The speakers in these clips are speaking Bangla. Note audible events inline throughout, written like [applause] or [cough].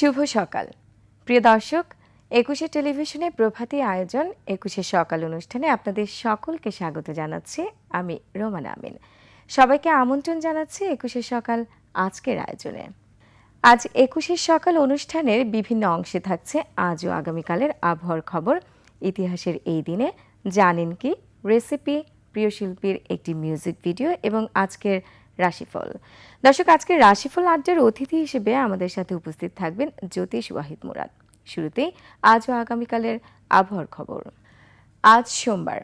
শুভ সকাল। প্রিয় দর্শক, একুশে টেলিভিশনে প্রভাতী আয়োজন, একুশে সকাল অনুষ্ঠানে আপনাদের সকলকে স্বাগত জানাচ্ছি আমি রোমানা আমিন। সবাইকে আমন্ত্রণ জানাচ্ছি একুশে সকাল আজকের আয়োজনে। আজ একুশের সকাল অনুষ্ঠানের বিভিন্ন অংশে থাকছে আজ ও আগামীকালের আবহাওয়ার খবর। ইতিহাসের এই দিনে জানেন কি? রেসিপি, প্রিয় শিল্পীর একটি মিউজিক ভিডিও এবং আজকের রাশিফল। দর্শক আজকে রাশিফল আড্ডার অতিথি হিসেবে আমাদের সাথে উপস্থিত থাকবেন জ্যোতিষ ওয়াহিদ মুরাদ। শুরুতেই আজ ও আগামীকালের আবহাওয়ার খবর। আজ সোমবার,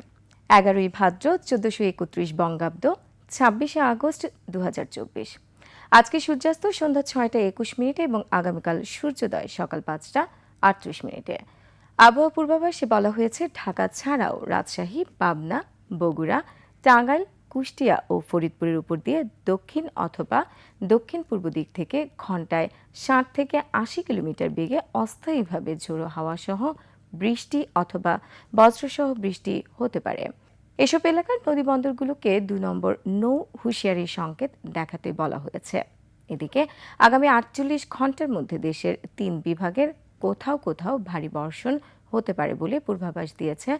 এগারোই ভাদ্র, চোদ্দশো একত্রিশ বঙ্গাব্দ, ছাব্বিশে আগস্ট দু হাজার চব্বিশ। আজকে সূর্যাস্ত সন্ধ্যা ছয়টা একুশ মিনিটে এবং আগামীকাল সূর্যোদয় সকাল পাঁচটা আটত্রিশ মিনিটে। আবহাওয়া পূর্বাভাসে বলা হয়েছে, ঢাকা ছাড়াও রাজশাহী, পাবনা, বগুড়া, টাঙ্গাইল কুষ্টিয়া ও ফরিদপুরের উপর দিয়ে দক্ষিণ অথবা দক্ষিণ পূর্ব দিক থেকে ঘন্টায় ষাট থেকে আশি কিলোমিটার বেগে অস্থায়ীভাবে ঝোড়ো হাওয়া সহ বৃষ্টি অথবা বজ্রসহ বৃষ্টি হতে পারে। এসব এলাকার নদীবন্দরগুলোকে দু নম্বর নৌ হুঁশিয়ারি সংকেত দেখাতে বলা হয়েছে। এদিকে আগামী আটচল্লিশ ঘণ্টার মধ্যে দেশের তিন বিভাগের কোথাও কোথাও ভারী বর্ষণ হতে পারে বলে পূর্বাভাস দিয়েছে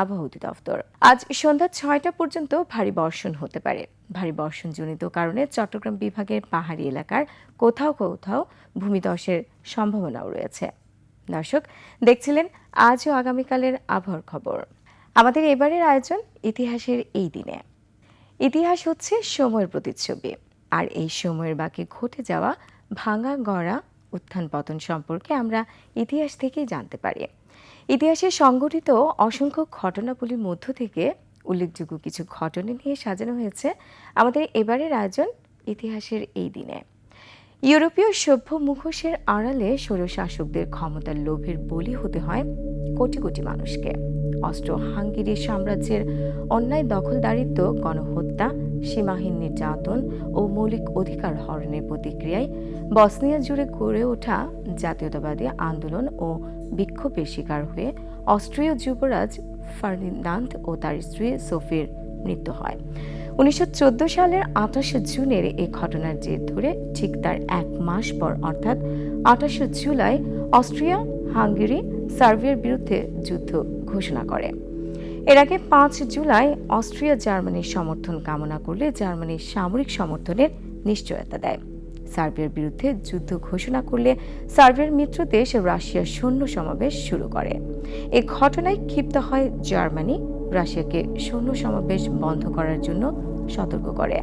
আবহাওয়া অধিদপ্তর। আজ সন্ধ্যা ছয়টা পর্যন্ত ভারী বর্ষণ হতে পারে। ভারী বর্ষণজনিত কারণে চট্টগ্রাম বিভাগের পাহাড়ি এলাকার কোথাও কোথাও ভূমিধসের সম্ভাবনাও রয়েছে। দর্শক, দেখছিলেন আজ ও আগামীকালের আবহাওয়ার খবর। আমাদের এবারের আয়োজন ইতিহাসের এই দিনে। ইতিহাস হচ্ছে সময়ের প্রতিচ্ছবি, আর এই সময়ের বাকি ঘটে যাওয়া ভাঙা গড়া উত্থান পতন সম্পর্কে আমরা ইতিহাস থেকেই জানতে পারি। ইতিহাসে সংঘটিত অসংখ্য ঘটনাবলীর মধ্য থেকে উল্লেখযোগ্য কিছু ঘটনা নিয়ে সাজানো হয়েছে। আমাদের এবারের আয়োজন ইতিহাসের এই দিনে। ইউরোপীয় সভ্য মুখোশের আড়ালে স্বৈরশাসকদের ক্ষমতার লোভের বলি হতে হয় কোটি কোটি মানুষকে। অস্ট্রো হাঙ্গেরি সাম্রাজ্যের অন্যায় দখলদারিত্ব, গণহত্যা, সীমাহীন নির্যাতন ও মৌলিক অধিকার হরণের প্রতিক্রিয়ায় বসনিয়া জুড়ে গড়ে ওঠা জাতীয়তাবাদী আন্দোলন ও বিক্ষোভের শিকার হয়ে অস্ট্রীয় যুবরাজ ফার্দিনান্দ ও তার স্ত্রী সোফির মৃত্যু হয়। উনিশশো চোদ্দ সালের আঠাশে জুনের এই ঘটনার জের ধরে ঠিক তার এক মাস পর, অর্থাৎ আঠাশে জুলাই, অস্ট্রিয়া, হাঙ্গেরি, সার্বিয়ার বিরুদ্ধে যুদ্ধ ঘোষণা করে। এর আগে পাঁচ জুলাই, অস্ট্রিয়া জার্মানির সমর্থন কামনা করলে জার্মানির সামরিক সমর্থনের নিশ্চয়তা দেয়। সার্বিয়ার বিরুদ্ধে যুদ্ধ ঘোষণা করলে সার্বিয়ার মিত্র দেশ রাশিয়ার সৈন্য সমাবেশ শুরু করে। এ ঘটনায় ক্ষিপ্ত হয় জার্মানি রাশিয়াকে সৈন্য সমাবেশ বন্ধ করার জন্য সতর্ক করে।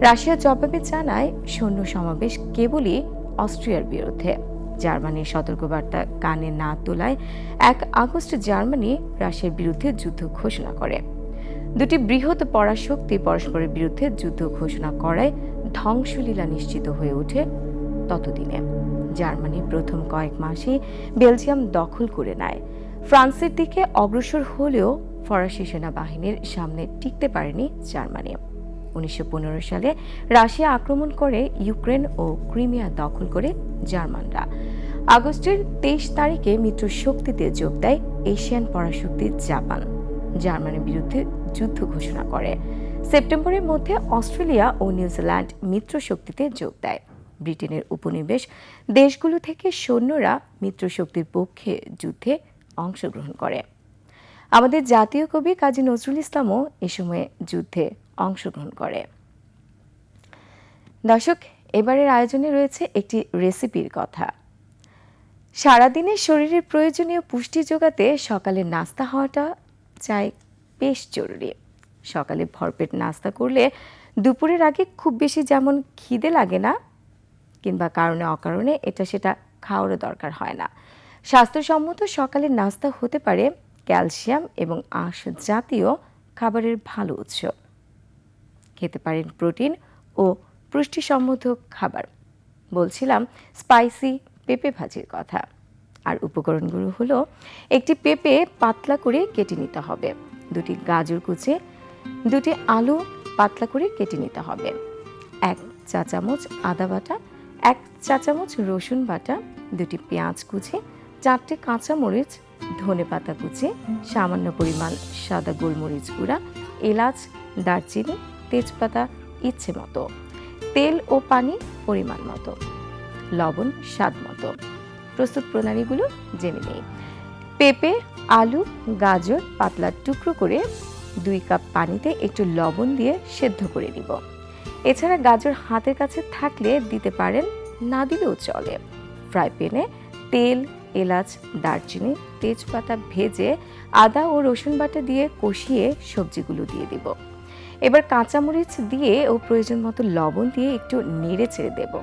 রাশিয়া জবাবে জানায়, সৈন্য সমাবেশ কেবলই অস্ট্রিয়ার বিরুদ্ধে। জার্মানির সতর্কবার্তা কানে না তোলায় এক আগস্ট জার্মানি রাশিয়ার বিরুদ্ধে যুদ্ধ ঘোষণা করে। দুটি বৃহৎ পরাশক্তি পরস্পরের বিরুদ্ধে যুদ্ধ ঘোষণা করায় ধ্বংসলীলা নিশ্চিত হয়ে ওঠে ততদিনে। জার্মানি প্রথম কয়েক মাসেই বেলজিয়াম দখল করে নেয়। ফ্রান্সের দিকে অগ্রসর হলেও ফরাসি সেনাবাহিনীর সামনে টিকতে পারেনি জার্মানি। উনিশশো পনেরো সালে রাশিয়া আক্রমণ করে ইউক্রেন ও ক্রিমিয়া দখল করে জার্মানরা। আগস্টের তেইশ তারিখে মিত্র শক্তিতে যোগ দেয় এশিয়ান পরাশক্তি জাপান। জার্মানির বিরুদ্ধে যুদ্ধ ঘোষণা করে। সেপ্টেম্বরের মধ্যে অস্ট্রেলিয়া ও নিউজিল্যান্ড মিত্র শক্তিতে যোগ দেয়। ব্রিটেনের উপনিবেশ দেশগুলো থেকে সৈন্যরা মিত্র শক্তির পক্ষে যুদ্ধে অংশগ্রহণ করে। আমাদের জাতীয় কবি কাজী নজরুল ইসলামও এ সময়ে যুদ্ধে অংশগ্রহণ করে। দর্শক, এবারের আয়োজনে রয়েছে একটি রেসিপির কথা। সারাদিনের শরীরের প্রয়োজনীয় পুষ্টি যোগাতে সকালের নাস্তা হওয়াটা চাই বেশ জরুরি। সকালে ভরপেট নাস্তা করলে দুপুরের আগে খুব বেশি যেমন খিদে লাগে না, কিংবা কারণে অকারণে এটা সেটা খাওয়ারও দরকার হয় না। স্বাস্থ্যসম্মত সকালের নাস্তা হতে পারে ক্যালসিয়াম এবং আঁশ জাতীয় খাবারের ভালো উৎস। খেতে পারেন প্রোটিন ও পুষ্টিসম্মত খাবার। বলছিলাম স্পাইসি পেঁপে ভাজির কথা। আর উপকরণগুলো হলো, একটি পেঁপে পাতলা করে কেটে নিতে হবে। দুটি গাজর কুচে, দুটি আলু পাতলা করে কেটে নিতে হবে। এক চা চামচ আদা বাটা, এক চা চামচ রসুন বাটা, দুটি পেঁয়াজ কুচি, চারটে কাঁচামরিচ ধনে পাতা কুচি, সামান্য পরিমাণ সাদা গোলমরিচ গুঁড়া, এলাচ, দারচিনি, তেজপাতা ইচ্ছে মতো। তেল ও পানি পরিমাণ মতো। লবণ স্বাদ মতো। প্রস্তুত প্রণালীগুলো জেনে নেই। পেঁপে, আলু, গাজর পাতলা টুকরো করে দুই কাপ পানিতে একটু লবণ দিয়ে সেদ্ধ করে নিব। এছাড়া গাজর হাতের কাছে থাকলে দিতে পারেন, না দিলেও চলে। ফ্রাই প্যানে তেল এলাচ, দারচিনি, তেজপাতা ভেজে আদা ও রসুন বাটা দিয়ে কষিয়ে সবজিগুলো দিয়ে দিব। এবার কাঁচামরিচ দিয়ে ও প্রয়োজন মতো লবণ দিয়ে একটু নেড়ে চেড়ে দেব।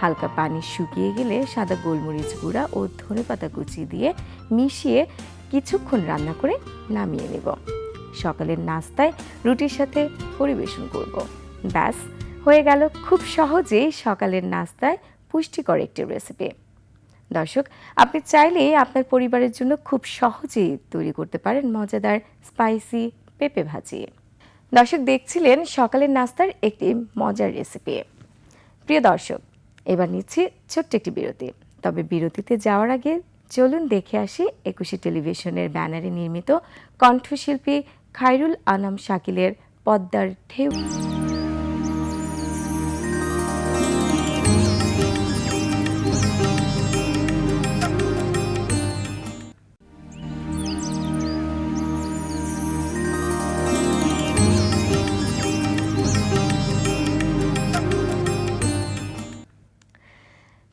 হালকা পানি শুকিয়ে গেলে সাদা গোলমরিচ গুঁড়া ও ধনেপাতা কুচি দিয়ে মিশিয়ে কিছুক্ষণ রান্না করে নামিয়ে নেব। সকালের নাস্তায় রুটির সাথে পরিবেশন করব। ব্যাস, হয়ে গেল খুব সহজেই সকালের নাস্তায় পুষ্টিকর একটি রেসিপি দর্শক, আপনি চাইলে আপনার পরিবারের জন্য খুব সহজেই তৈরি করতে পারেন মজাদার স্পাইসি পেঁপে ভাজি। দর্শক, দেখছিলেন সকালের নাস্তার একটি মজার রেসিপি। প্রিয় দর্শক, এবার নিচ্ছি ছোট্ট একটি বিরতি। তবে বিরতিতে যাওয়ার আগে চলুন দেখে আসি একুশে টেলিভিশনের ব্যানারে নির্মিত কণ্ঠশিল্পী খায়রুল আনাম শাকিলের পদ্মার ঢেউ।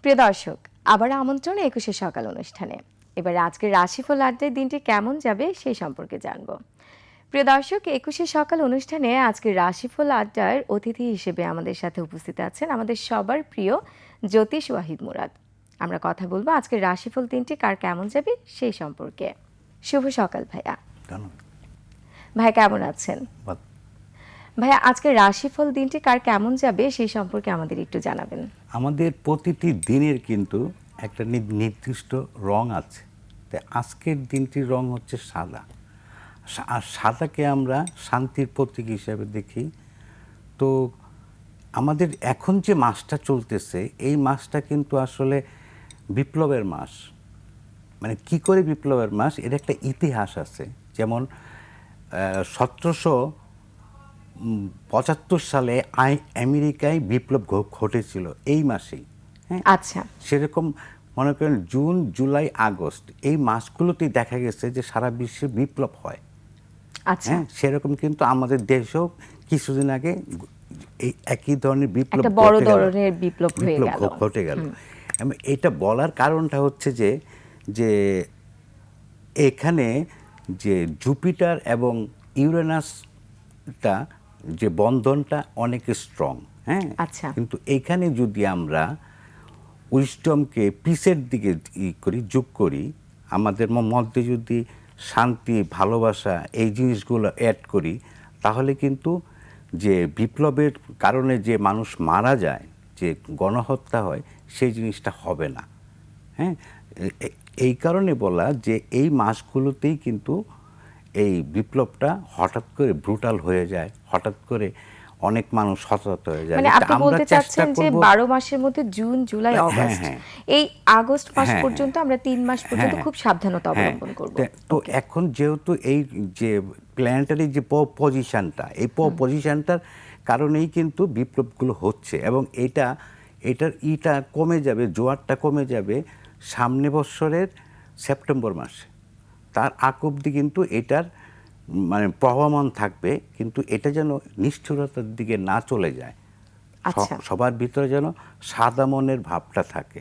প্রিয় দর্শক আবার আমন্ত্রণ একুশে সকাল অনুষ্ঠানে। এবার আজকের রাশিফল আড্ডায় দিনটি কেমন যাবে সেই সম্পর্কে জানব। প্রিয় দর্শক একুশে সকাল অনুষ্ঠানে আজকের রাশিফল আড্ডার অতিথি হিসেবে আমাদের সাথে উপস্থিত আছেন আমাদের সবার প্রিয় জ্যোতিষ ওয়াহিদ মুরাদ। আমরা কথা বলব আজকের রাশিফল দিনটি কার কেমন যাবে সেই সম্পর্কে। শুভ সকাল ভাইয়া। ভাই কেমন আছেন? ভাইয়া আজকের রাশিফল দিনটি কার কেমন যাবে সেই সম্পর্কে আমাদের একটু জানাবেন। আমাদের প্রতিটি দিনের কিন্তু একটা নির্দিষ্ট রং আছে। তাই আজকের দিনটির রং হচ্ছে সাদা। আর সাদাকে আমরা শান্তির প্রতীক হিসাবে দেখি। তো আমাদের এখন যে মাসটা চলতেছে, এই মাসটা কিন্তু আসলে বিপ্লবের মাস। মানে কি করে বিপ্লবের মাস? এর একটা ইতিহাস আছে। যেমন সতেরোশো পঁচাত্তর সালে আই আমেরিকায় বিপ্লব ঘটেছিল এই মাসেই হ্যাঁ? আচ্ছা। সেরকম মনে করেন জুন জুলাই আগস্ট এই মাসগুলোতেই দেখা গেছে যে সারা বিশ্বে বিপ্লব হয়। আচ্ছা। হ্যাঁ সেরকম কিন্তু আমাদের দেশেও কিছুদিন আগে এই একই ধরনের বিপ্লব বড় ধরনের বিপ্লব ঘটে গেল। এবং এটা বলার কারণটা হচ্ছে যে যে এখানে যে জুপিটার এবং ইউরেনাসটা যে বন্ধনটা অনেক স্ট্রং হ্যাঁ আচ্ছা। কিন্তু এখানে যদি আমরা উইস্টমকে পিসের দিকে ই করি যোগ করি আমাদের মধ্যে যদি শান্তি ভালোবাসা এই জিনিসগুলো অ্যাড করি তাহলে কিন্তু যে বিপ্লবের কারণে যে মানুষ মারা যায় যে গণহত্যা হয় সেই জিনিসটা হবে না হ্যাঁ এই কারণে বলা যে এই মাসগুলোতেই কিন্তু এই বিপ্লবটা হঠাৎ করে ব্রুটাল হয়ে যায় হঠাৎ করে অনেক মানুষ হতাহত হয়ে যায়। মানে আপনি বলতে চাচ্ছেন যে করব- বারো মাসের মধ্যে জুন জুলাই হ্যাঁ, অগস্ট হ্যাঁ। এই আগস্ট মাস হ্যাঁ, পর্যন্ত আমরা তিন মাস পর্যন্ত হ্যাঁ, খুব সাবধানতা হ্যাঁ, অবলম্বন করব। তো এখন যেহেতু এই যে প্ল্যানেটারি যে পজিশনটা এই পজিশনটার কারণেই কিন্তু বিপ্লবগুলো হচ্ছে এবং এটা এটার ইটা কমে যাবে জোয়ারটা কমে যাবে সামনে বছরের সেপ্টেম্বর মাসে। তার অবধি কিন্তু এটার মানে প্রভাবমান থাকবে কিন্তু এটা যেন নিষ্ঠুরতার দিকে না চলে যায়। আচ্ছা। সবার ভিতরে যেন সাদা মনের ভাবটা থাকে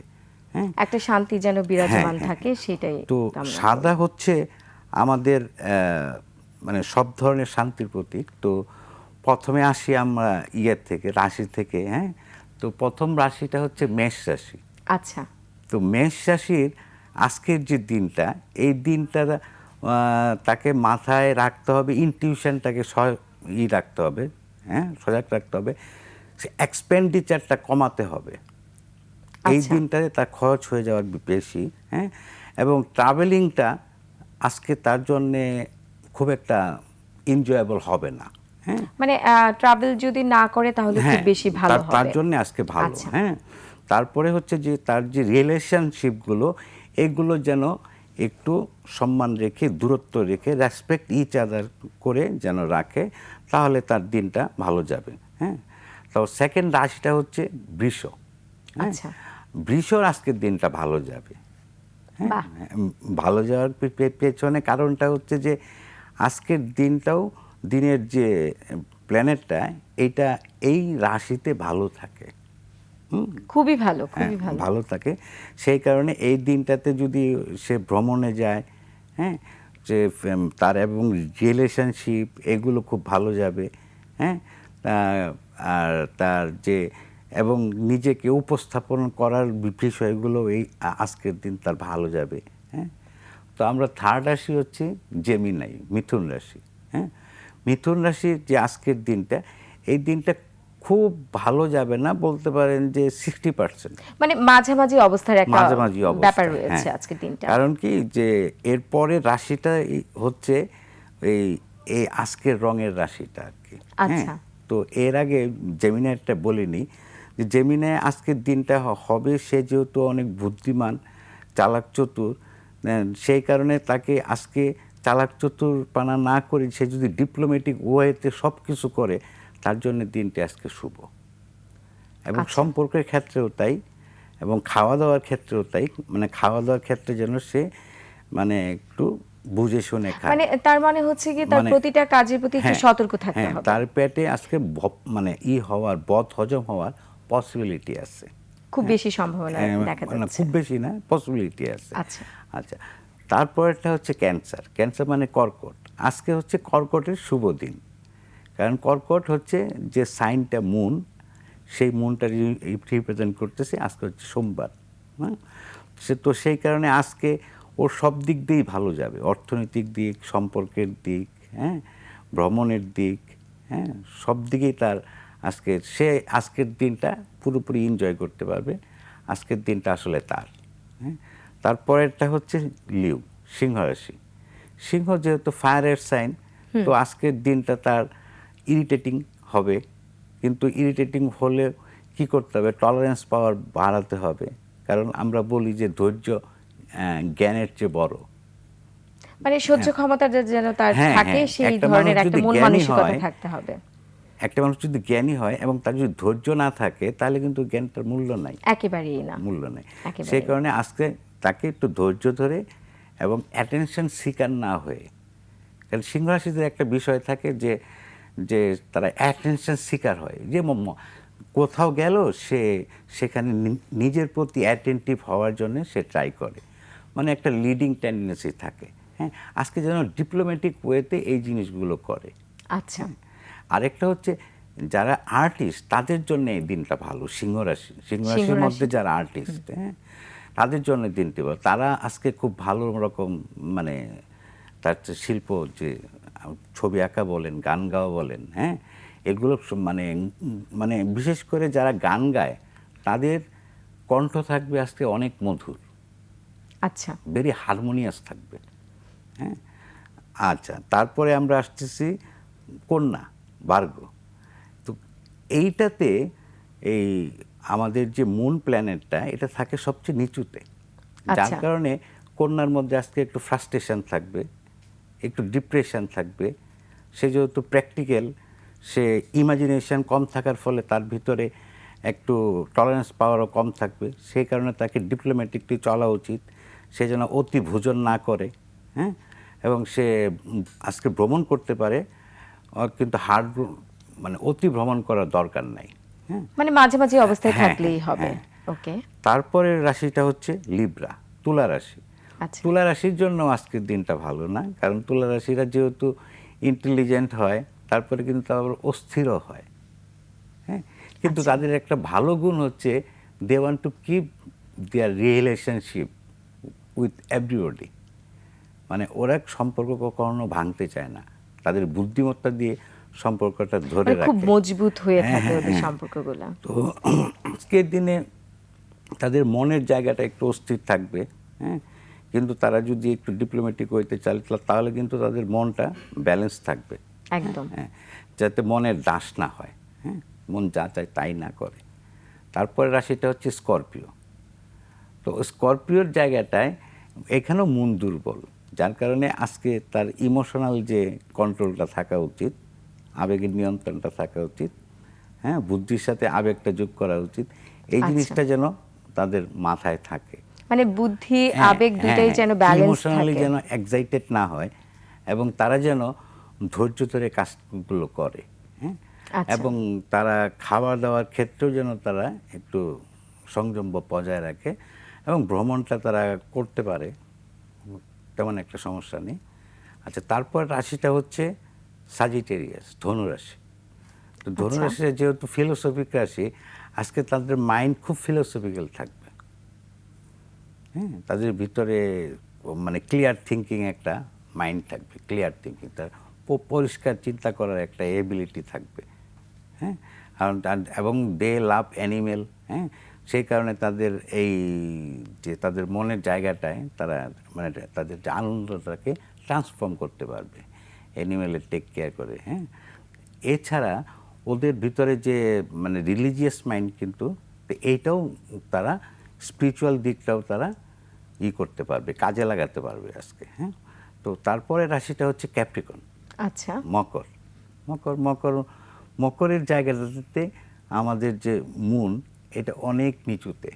হ্যাঁ? একটা শান্তি যেন বিরাজমান হ্যাঁ, থাকে সেটাই তো সাদা হচ্ছে আমাদের আহ, মানে সব ধরনের শান্তির প্রতীক। তো প্রথমে আসি আমরা ইয়ের থেকে রাশি থেকে হ্যাঁ? তো প্রথম রাশিটা হচ্ছে মেষ রাশি। আচ্ছা। তো মেষ রাশির আজকের যে দিনটা এই দিনটা তাকে মাথায় রাখতে হবে ইনটিউশনটাকে ই রাখতে হবে হ্যাঁ সজাগ রাখতে হবে এক্সপেন্ডিচারটা কমাতে হবে এই আচ্ছা। দিনটাতে তার খরচ হয়ে যাওয়ার বেশি হ্যাঁ এবং ট্রাভেলিংটা আজকে তার জন্যে খুব একটা এনজয়েবল হবে না হ্যাঁ মানে ট্রাভেল যদি না করে তাহলে খুব হ্যাঁ, বেশি ভালো তার- তার জন্য আজকে ভালো আচ্ছা। হ্যাঁ তারপরে হচ্ছে যে তার যে রিলেশনশিপগুলো এগুলো যেন একটু সম্মান রেখে দূরত্ব রেখে রেসপেক্ট ইচ আদার করে যেন রাখে তাহলে তার দিনটা ভালো যাবে হ্যাঁ তো সেকেন্ড রাশিটা হচ্ছে বৃষ হ্যাঁ? আচ্ছা। বৃষর আজকের দিনটা ভালো যাবে হ্যাঁ ভালো যাওয়ার পেছনে কারণটা হচ্ছে যে আজকের দিনটাও দিনের যে প্ল্যানেটটা এইটা এই রাশিতে ভালো থাকে খুবই ভালো হ্যাঁ, খুবই ভালো। ভালো থাকে। সেই কারণে এই দিনটাতে যদি সে ভ্রমণে যায় হ্যাঁ যে তার এবং রিলেশনশিপ এগুলো খুব ভালো যাবে হ্যাঁ আর তার যে এবং নিজেকে উপস্থাপন করার বিষয়গুলো এই আজকের দিন তার ভালো যাবে হ্যাঁ। তো আমরা থার্ড রাশি হচ্ছে জেমিনাই মিথুন রাশি হ্যাঁ। মিথুন রাশির যে আজকের দিনটা এই দিনটা খুব ভালো যাবে না বলতে পারেন যে সিক্সটি পার্সেন্ট মানে মাঝামাঝি অবস্থার একটা মাঝামাঝি ব্যাপার রয়েছে হ্যাঁ। আজকের দিনটা কারণ কি যে এরপরে রাশিটা হচ্ছে এই এই আজকের রঙের রাশিটা আর কি হ্যাঁ? আচ্ছা। তো এর আগে জেমিনাইটা বলিনি যে জেমিনায় আজকের দিনটা হবে সে যেহেতু অনেক বুদ্ধিমান চালাক চতুর সেই কারণে তাকে আজকে চালাক চতুর পানা না করে সে যদি ডিপ্লোম্যাটিক ওয়েতে সব কিছু করে তার জন্য দিনটি আজকে শুভ। এবং আচ্ছা। সম্পর্কের ক্ষেত্রেও তাই এবং খাওয়া দাওয়ার ক্ষেত্রেও তাই মানে খাওয়া দাওয়ার ক্ষেত্রে যেন সে মানে একটু বুঝে শুনে খায়। মানে তার মানে হচ্ছে কি তার মানে- প্রতিটা কাজের প্রতি একটু হ্যাঁ, সতর্ক থাকতে হ্যাঁ, হবে। তার পেটে আজকে মানে ই হওয়ার বদ হজম হওয়ার পসিবিলিটি আছে। খুব বেশি সম্ভাবনা হ্যাঁ, দেখা মানে যাচ্ছে। খুব বেশি না পসিবিলিটি আছে। আচ্ছা। আচ্ছা তারপরেরটা হচ্ছে ক্যান্সার। ক্যান্সার মানে কর্কট। আজকে হচ্ছে কর্কটের শুভ দিন। কারণ কর্কট হচ্ছে যে সাইনটা মুন সেই মুনটা রিপ্রেজেন্ট করতেছে আজকে হচ্ছে সোমবার হ্যাঁ? সে তো সেই কারণে আজকে ওর সব দিক দিয়েই ভালো যাবে অর্থনৈতিক দিক সম্পর্কের দিক হ্যাঁ? ভ্রমণের দিক হ্যাঁ? সব দিকেই তার আজকে সে আজকের দিনটা পুরোপুরি এনজয় করতে পারবে আজকের দিনটা আসলে তার হ্যাঁ? তারপরেরটা হচ্ছে লিউ সিংহ রাশি সিংহ যেহেতু ফায়ারের সাইন তো আজকের দিনটা তার ইরিটেটিং হবে। কিন্তু ইরিটেটিং হলে কি করতে হবে? টলারেন্স পাওয়ার বাড়াতে হবে। কারণ আমরা বলি যে ধৈর্য জ্ঞানের চেয়ে বড়। মানে সহ্য ক্ষমতা যে- যেন তার হ্যাঁ, থাকে হ্যাঁ, সেই ধরনের একটা মন জ্ঞানী মানসিকতা হয়, থাকতে হবে। একটা মানুষ যদি জ্ঞানী হয় এবং তার যদি ধৈর্য না থাকে তাহলে কিন্তু জ্ঞানটার মূল্য নাই। একেবারেই না। মূল্য নেই। সেই কারণে আজকে তাকে একটু ধৈর্য ধরে এবং অ্যাটেনশন শিকার না হয়ে। কারণ সিংহ রাশিদের একটা বিষয় থাকে যে যে তারা অ্যাটেনশন শিকার হয় যে কোথাও গেল সে সেখানে নিজের প্রতি অ্যাটেন্টিভ হওয়ার জন্য সে ট্রাই করে। মানে একটা লিডিং টেন্ডেন্সি থাকে হ্যাঁ? আজকে যেন ডিপ্লোম্যাটিক ওয়েতে এই জিনিসগুলো করে। আচ্ছা। আরেকটা হচ্ছে যারা আর্টিস্ট তাদের জন্য এই দিনটা ভালো সিংহ রাশি সিংহ রাশির সিংহ মধ্যে যারা আর্টিস্ট হ্যাঁ? তাদের জন্য দিনটি ভালো। তারা আজকে খুব ভালো রকম মানে তার শিল্প যে ছবি আঁকা বলেন গান গাওয়া বলেন হ্যাঁ? এগুলো মানে মানে বিশেষ করে যারা গান গায় তাদের কণ্ঠ থাকবে আজকে অনেক মধুর। আচ্ছা। ভেরি হারমোনিয়াস থাকবে হ্যাঁ? আচ্ছা তারপরে আমরা আসতেছি কন্যা ভার্গ তো এইটাতে এই আমাদের যে মুন প্ল্যানেটটা এটা থাকে সবচেয়ে নিচুতে। যার আচ্ছা। কারণে কন্যার মধ্যে আজকে একটু ফ্রাস্ট্রেশন থাকবে। একটু ডিপ্রেশন থাকবে। সে যেহেতু প্র্যাকটিক্যাল সে ইমাজিনেশন কম থাকার ফলে তার ভিতরে একটু টলারেন্স পাওয়ারও কম থাকবে। সেই কারণে তাকে ডিপ্লোম্যাটিকলি চলা উচিত। সে যেন অতি ভোজন না করে হ্যাঁ? এবং সে আজকে ভ্রমণ করতে পারে কিন্তু হার্ড মানে অতি ভ্রমণ করার দরকার নাই হ্যাঁ? মানে মাঝে মাঝে অবস্থায় হ্যাঁ, থাকলেই হ্যাঁ, হবে হ্যাঁ। ওকে তারপরের রাশিটা হচ্ছে লিব্রা তুলা রাশি। তুলা রাশির জন্য আজকের দিনটা ভালো না কারণ তুলা রাশিরা যেহেতু ইন্টেলিজেন্ট হয় তারপরে কিন্তু আবার অস্থিরও হয়। হ্যাঁ? কিন্তু আচ্ছা। তাদের একটা ভালো গুণ হচ্ছে they want to keep their relationship with everybody মানে ওরা সম্পর্ক কখনো ভাঙতে চায় না। তাদের বুদ্ধিমত্তা দিয়ে সম্পর্কটা ধরে মানে খুব মজবুত হয়ে হ্যাঁ, থাকে হ্যাঁ, ওদের হ্যাঁ। সম্পর্কগুলো। তো আজকের দিনে তাদের মনের জায়গাটা একটু অস্থির থাকবে। হ্যাঁ? কিন্তু তারা যদি একটু ডিপ্লোম্যাটিক হইতে চায় তাহলে কিন্তু তাদের মনটা ব্যালেন্স থাকবে। একদম। হ্যাঁ যাতে মনের দাস না হয় হ্যাঁ মন যা চায় তাই না করে। তারপরে রাশিটা হচ্ছে স্করপিও। তো স্করপিওর জায়গাটায় এখানেও মন দুর্বল যার কারণে আজকে তার ইমোশনাল যে কন্ট্রোলটা থাকা উচিত আবেগের নিয়ন্ত্রণটা থাকা উচিত হ্যাঁ বুদ্ধির সাথে আবেগটা যোগ করা উচিত এই আচ্ছা। জিনিসটা যেন তাদের মাথায় থাকে। মানে বুদ্ধি আবেগ দুটাই যেন ব্যালেন্স ইমোশনালি থাকে। যেন এক্সাইটেড না হয় এবং তারা যেন ধৈর্য ধরে কাজগুলো করে হ্যাঁ? আচ্ছা। এবং তারা খাওয়া দাওয়ার ক্ষেত্রেও যেন তারা একটু সংযম বজায় রাখে এবং ভ্রমণটা তারা করতে পারে তেমন একটা সমস্যা নেই। আচ্ছা তারপর রাশিটা হচ্ছে সাজিটেরিয়াস ধনুরাশি। তো ধনুরাশিটা যেহেতু ফিলোসফিক রাশি আজকে তাদের মাইন্ড খুব ফিলোসফিক্যাল থাকবে। হ্যাঁ তাদের ভিতরে মানে ক্লিয়ার থিঙ্কিং একটা মাইন্ড থাকবে ক্লিয়ার থিঙ্কিং তার পরিষ্কার চিন্তা করার একটা এবিলিটি থাকবে হ্যাঁ? এবং দে লাভ অ্যানিমেল হ্যাঁ? সেই কারণে তাদের এই যে তাদের মনের জায়গাটায় তারা মানে তাদের যে আনন্দটাকে ট্রান্সফর্ম করতে পারবে অ্যানিমেলের টেক কেয়ার করে হ্যাঁ? এছাড়া ওদের ভিতরে যে মানে রিলিজিয়াস মাইন্ড কিন্তু এইটাও তারা স্পিরিচুয়াল দিকটাও তারা ই করতে পারবে কাজে লাগাতে পারবে আজকে হ্যাঁ? তো তারপরে রাশিটা হচ্ছে ক্যাপ্রিকন আচ্ছা। মকর। মকর মকর মকরের জায়গাটাতে আমাদের যে মুন এটা অনেক নিচুতে।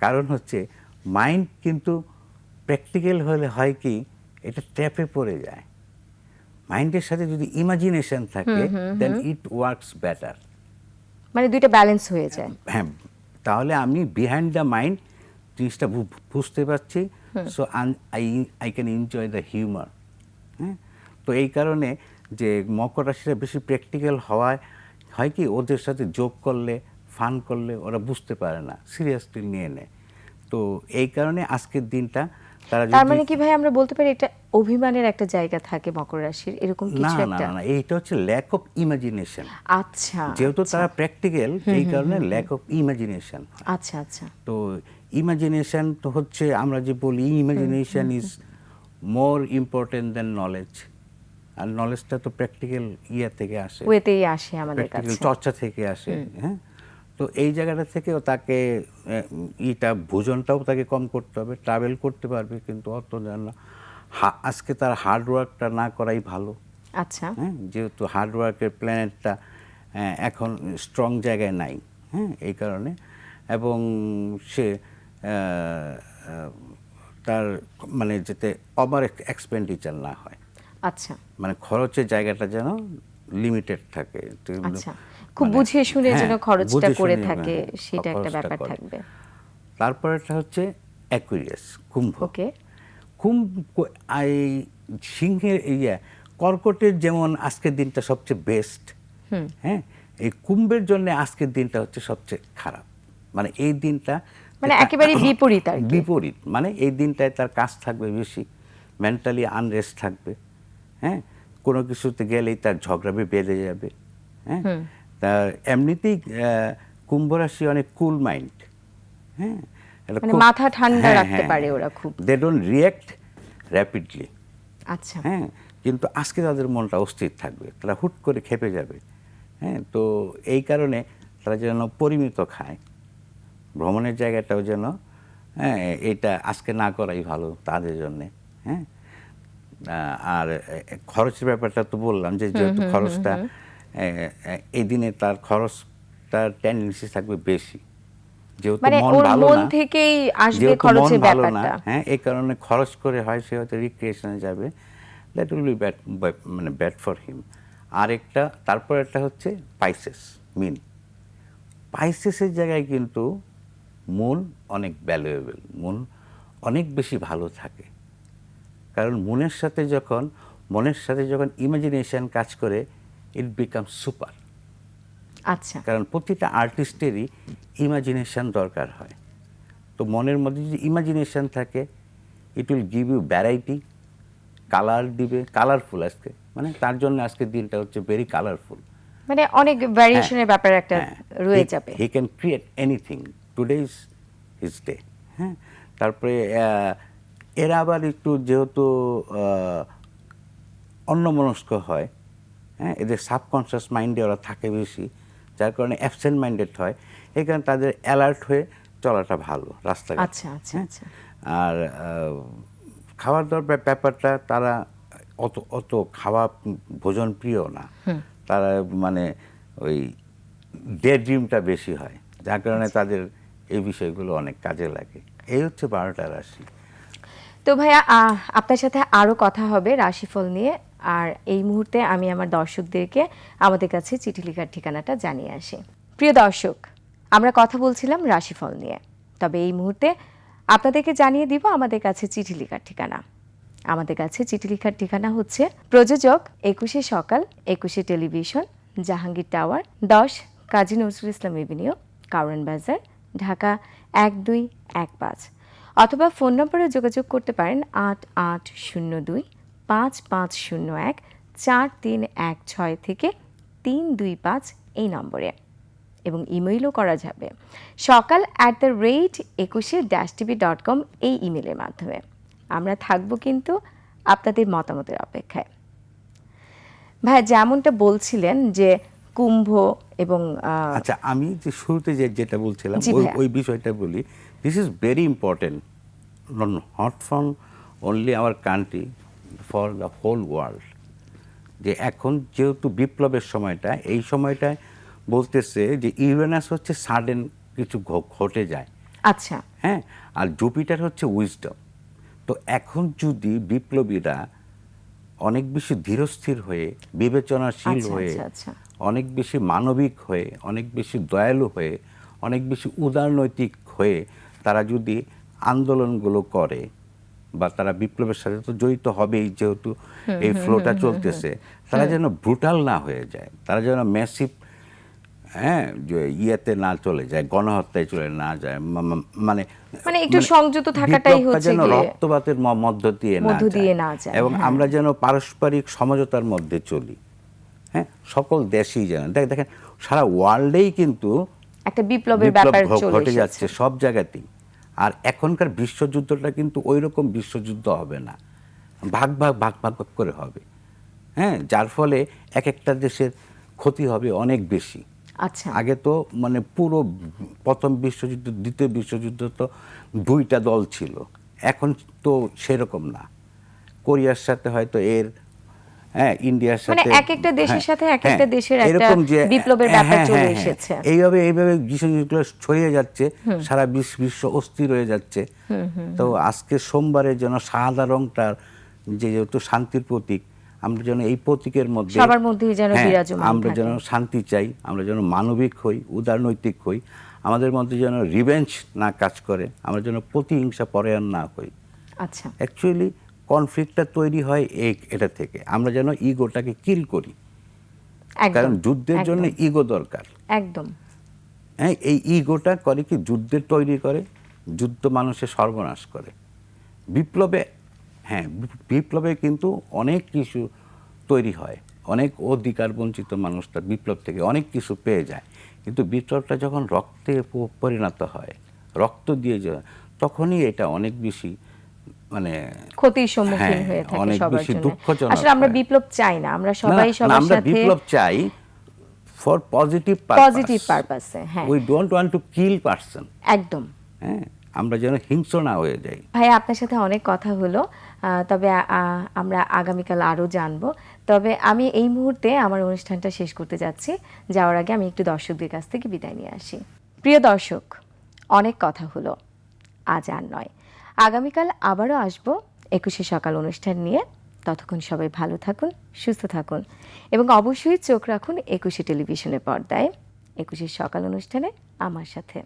কারণ হচ্ছে মাইন্ড কিন্তু প্র্যাকটিক্যাল হলে হয় কি এটা ট্র্যাপে পড়ে যায়। মাইন্ডের সাথে যদি ইমাজিনেশন থাকে দেন ইট ওয়ার্কস বেটার মানে দুইটা ব্যালেন্স হয়ে যায়। হ্যাঁ তাহলে আমি বিহাইন্ড দ্য মাইন্ড জিনিসটা বুঝতে পারছি। So I I can enjoy the humour হ্যাঁ তো এই কারণে যে মকর রাশিটা বেশি প্র্যাকটিক্যাল হওয়ায় হয় কি ওদের সাথে যোগ করলে ফান করলে ওরা বুঝতে পারে না সিরিয়াসলি নিয়ে নেয়। তো এই কারণে আজকের দিনটা তারা মানে কি ভাই আমরা বলতে পারি এটা অভিমানের একটা জায়গা থাকে মকর রাশির? এরকম কিছু একটা? না, না এইটা হচ্ছে ল্যাক অফ ইমাজিনেশন আচ্ছা যেহেতু তারা প্র্যাকটিক্যাল এই কারণে ল্যাক অফ ইমাজিনেশন আচ্ছা আচ্ছা। তো ইমাজিনেশন তো হচ্ছে আমরা যে বলি imagination is more important than knowledge আর নলেজটা তো প্র্যাকটিক্যাল ইয়া থেকে আসে। ওয়েতেই আসে আমাদের কাছে। চর্চা থেকে আসে হ্যাঁ? তো এই জায়গাটা থেকেও তাকে ইটা ভোজনটাও তাকে কম করতে হবে ট্রাভেল করতে পারবে কিন্তু অত যেন আজকে তার হার্ডওয়ার্কটা না করাই ভালো। আচ্ছা। হ্যাঁ যেহেতু হার্ডওয়ার্কের প্ল্যানেটটা এখন স্ট্রং জায়গায় নাই হ্যাঁ এই কারণে। এবং সে তার মানে যাতে ওভার এক্সপেন্ডিচার না হয়। আচ্ছা। মানে খরচের জায়গাটা যেন লিমিটেড থাকে। আচ্ছা। খুব মানে- বুঝিয়ে শুনে হ্যাঁ, যেন খরচটা করে থাকে হ্যাঁ, সেটা একটা ব্যাপার। থাকবে। তারপরেটা হচ্ছে অ্যাকুরিয়াস কুম্ভ। ওকে। কুম্ভ এই সিংহের ইয়ে কর্কটের যেমন আজকের দিনটা সবচেয়ে বেস্ট হ্যাঁ এই কুম্ভের জন্য আজকের দিনটা হচ্ছে সবচেয়ে খারাপ। মানে এই দিনটা মানে একেবারে [coughs] বিপরীত আর বিপরীত। মানে এই দিনটায় তার কাজ থাকবে বেশি মেন্টালি আনরেস্ট থাকবে হ্যাঁ কোনো কিছুতে গেলেই তার ঝগড়া বেড়ে যাবে হ্যাঁ তার এমনিতেই কুম্ভ রাশি অনেক কুল মাইন্ড হ্যাঁ? মানে মাথা ঠান্ডা হ্যাঁ, রাখতে হ্যাঁ, পারে ওরা খুব। দে ডোন্ট রিয়াক্ট র্যাপিডলি আচ্ছা। হ্যাঁ? কিন্তু আজকে তাদের মনটা অস্থির থাকবে তারা হুট করে খেপে যাবে হ্যাঁ? তো এই কারণে তারা যেন পরিমিত খায় ভ্রমণের জায়গাটাও যেন হ্যাঁ এটা আজকে না করাই ভালো তাদের জন্যে হ্যাঁ? আর খরচের ব্যাপারটা তো বললাম যে যেহেতু খরচটা এ, এ, এই তার খরচটার টেন্ডেন্সি থাকবে বেশি। যেহেতু মানে ভালো না থেকেই আসবে খরচের ব্যাপারটা। হ্যাঁ এই কারণে খরচ করে হয় সে হয়তো রিক্রিয়েশনে যাবে। দ্যাট উইল বি ব্যাড মানে ব্যাড ফর হিম আরেকটা তারপর একটা হচ্ছে পাইসেস মিন পাইসেসের জায়গায় কিন্তু মন অনেক ভ্যালুয়েবল মন অনেক বেশি ভালো থাকে। কারণ মনের সাথে যখন মনের সাথে যখন ইমাজিনেশন কাজ করে ইট বিকাম সুপার আচ্ছা। কারণ প্রতিটা আর্টিস্টেরই ইমাজিনেশন দরকার হয়। তো মনের মধ্যে যদি ইমাজিনেশন থাকে it will give you variety colour দিবে কালারফুল আজকে। মানে তার জন্য আজকের দিনটা হচ্ছে ভেরি কালারফুল মানে অনেক ভ্যারিয়েশনের ব্যাপার একটা হ্যাঁ। রয়ে যাবে। He can create anything today is his day হ্যাঁ তারপরে এরা আবার একটু যেহেতু অন্যমনস্ক হয় হ্যাঁ এদের সাবকনসিয়াস মাইন্ডে ওরা থাকে বেশি যার কারণে অ্যাবসেন্ট মাইন্ডেড হয়। এই কারণে তাদের অ্যালার্ট হয়ে চলাটা ভালো রাস্তায় আচ্ছা আচ্ছা আচ্ছা। আর খাওয়ার দাওয়ার ব্যাপারটা তারা অত অত খাওয়া ভোজন প্রিয় না। তারা মানে ওই ডে ড্রিমটা বেশি হয় যার কারণে তাদের এই বিষয়গুলো অনেক কাজে লাগে। এই হচ্ছে বারোটা রাশি। তো ভাইয়া আপনার সাথে আরও কথা হবে রাশিফল নিয়ে। আর এই মুহূর্তে আমি আমার দর্শকদেরকে আমাদের কাছে চিঠি লেখার ঠিকানাটা জানিয়ে আসি। প্রিয় দর্শক, আমরা কথা বলছিলাম রাশিফল নিয়ে। তবে এই মুহূর্তে আপনাদেরকে জানিয়ে দিব আমাদের কাছে চিঠি লেখার ঠিকানা। আমাদের কাছে চিঠি লেখার ঠিকানা হচ্ছে প্রযোজক একুশে সকাল, একুশে টেলিভিশন, জাহাঙ্গীর টাওয়ার, দশ, কাজী নজরুল ইসলাম এভিনিউ কারণ বাজার, ঢাকা এক দুই এক পাঁচ। অথবা ফোন নম্বরে যোগাযোগ করতে পারেন আট আট শূন্য দুই পাঁচ পাঁচ শূন্য এক চার তিন এক ছয় থেকে তিন দুই পাঁচ এই নম্বরে। এবং ইমেইলও করা যাবে। সকাল at the rate Ekushey dash TV dot com এই ইমেলের মাধ্যমে। আমরা থাকব কিন্তু আপনাদের মতামতের অপেক্ষায়। ভাই যেমনটা বলছিলেন যে কুম্ভ এবং আচ্ছা আমি যে শুরুতে যে যেটা বলছিলাম ওই ওই বিষয়টা বলি this is very important not from only our country for the whole world. যে এখন যেহেতু বিপ্লবের সময়টা এই সময়টায় বলতেছে যে ইউরেনাস হচ্ছে সাডেন কিছু ঘটে যায়। আচ্ছা। হ্যাঁ আর জুপিটার হচ্ছে উইজডম। তো এখন যদি বিপ্লবীরা অনেক বেশি ধীরস্থির হয়ে বিবেচনাশীল আচ্ছা, হয়ে আচ্ছা, আচ্ছা। অনেক বেশি মানবিক হয়ে অনেক বেশি দয়ালু হয়ে অনেক বেশি উদারনৈতিক হয়ে তারা যদি আন্দোলনগুলো করে বা তারা বিপ্লবের সাথে তো জড়িত হবেই যেহেতু এই ফ্লোটা চলতেছে। তারা যেন ব্রুটাল না হয়ে যায়। তারা যেন ম্যাসিভ হ্যাঁ যে ইয়েতে না চলে যায় গণহত্যায় চলে না যায় মানে মানে একটু সংযত থাকাটাই হচ্ছে যেন রক্তপাতের মধ্য দিয়ে না যায়। দিয়ে না যায়, এবং হ্যাঁ। আমরা যেন পারস্পরিক সমঝোতার মধ্যে চলি। হ্যাঁ সকল দেশেই যেন দেখ দেখেন সারা ওয়ার্ল্ডেই কিন্তু একটা বিপ্লবের ব্যাপার চলে ঘটে যাচ্ছে সব জায়গাতেই। আর এখনকার বিশ্বযুদ্ধটা কিন্তু ওই রকম বিশ্বযুদ্ধ হবে না। ভাগ ভাগ ভাগ ভাগ ভাগ করে হবে। হ্যাঁ যার ফলে এক একটা দেশের ক্ষতি হবে অনেক বেশি। আচ্ছা। আগে তো মানে পুরো প্রথম বিশ্বযুদ্ধ দ্বিতীয় বিশ্বযুদ্ধ তো দুইটা দল ছিল। এখন তো সেরকম না। কোরিয়ার সাথে হয়তো এর হ্যাঁ ইন্ডিয়ার মানে সাথে এক একটা দেশের হ্যাঁ, সাথে এক হ্যাঁ, একটা দেশের একটা বিপ্লবের হ্যাঁ, ব্যাপার চলে। এসেছে। এইভাবে এইভাবে বিষয়গুলো ছড়িয়ে যাচ্ছে সারা বিশ্ব বিশ্ব অস্থির হয়ে যাচ্ছে। তো আজকে সোমবারের জন্য সাদা রংটার যে যেহেতু শান্তির প্রতীক আমরা যেন এই প্রতীকের মধ্যে সবার মধ্যেই যেন বিরাজমান আমরা যেন শান্তি চাই আমরা যেন মানবিক হই উদারনৈতিক হই আমাদের মধ্যে যেন রিভেঞ্জ না কাজ করে আমরা যেন প্রতিহিংসা পরায়ণ না হই। আচ্ছা। অ্যাকচুয়ালি কনফ্লিক্টটা তৈরি হয় এই এটা থেকে। আমরা যেন ইগোটাকে কিল করি। কারণ যুদ্ধের জন্য ইগো দরকার। একদম। হ্যাঁ এই ইগোটা করে কি যুদ্ধের তৈরি করে? যুদ্ধ মানুষের সর্বনাশ করে। বিপ্লবে হ্যাঁ বিপ্লবে কিন্তু অনেক কিছু তৈরি হয়। অনেক অধিকার বঞ্চিত মানুষ তার বিপ্লব থেকে অনেক কিছু পেয়ে যায়। কিন্তু বিপ্লবটা যখন রক্তে পরিণত হয় রক্ত দিয়ে যায় তখনই এটা অনেক বেশি মানে ক্ষতির সম্মুখীন হ্যাঁ, হয়ে থাকে সবার জন্য। আসলে আমরা বিপ্লব চাই না আমরা সবাই সবার আমরা বিপ্লব চাই ফর পজিটিভ পজিটিভ পারপাসে হ্যাঁ। We don't want to kill person একদম। হ্যাঁ আমরা যেন হিংস্র না হয়ে যাই। ভাই আপনার সাথে অনেক কথা হলো তবে আমরা আগামীকাল আরও জানব। তবে আমি এই মুহূর্তে আমার অনুষ্ঠানটা শেষ করতে যাচ্ছি। যাওয়ার আগে আমি একটু দর্শকদের কাছ থেকে বিদায় নিয়ে আসি। প্রিয় দর্শক অনেক কথা হলো আজ আর নয়। আগামীকাল আবারও আসব একুশে সকাল অনুষ্ঠান নিয়ে। ততক্ষণ সবাই ভালো থাকুন, সুস্থ থাকুন এবং অবশ্যই চোখ রাখুন একুশে টেলিভিশনের পর্দায়। একুশে সকাল অনুষ্ঠানে আমার সাথে।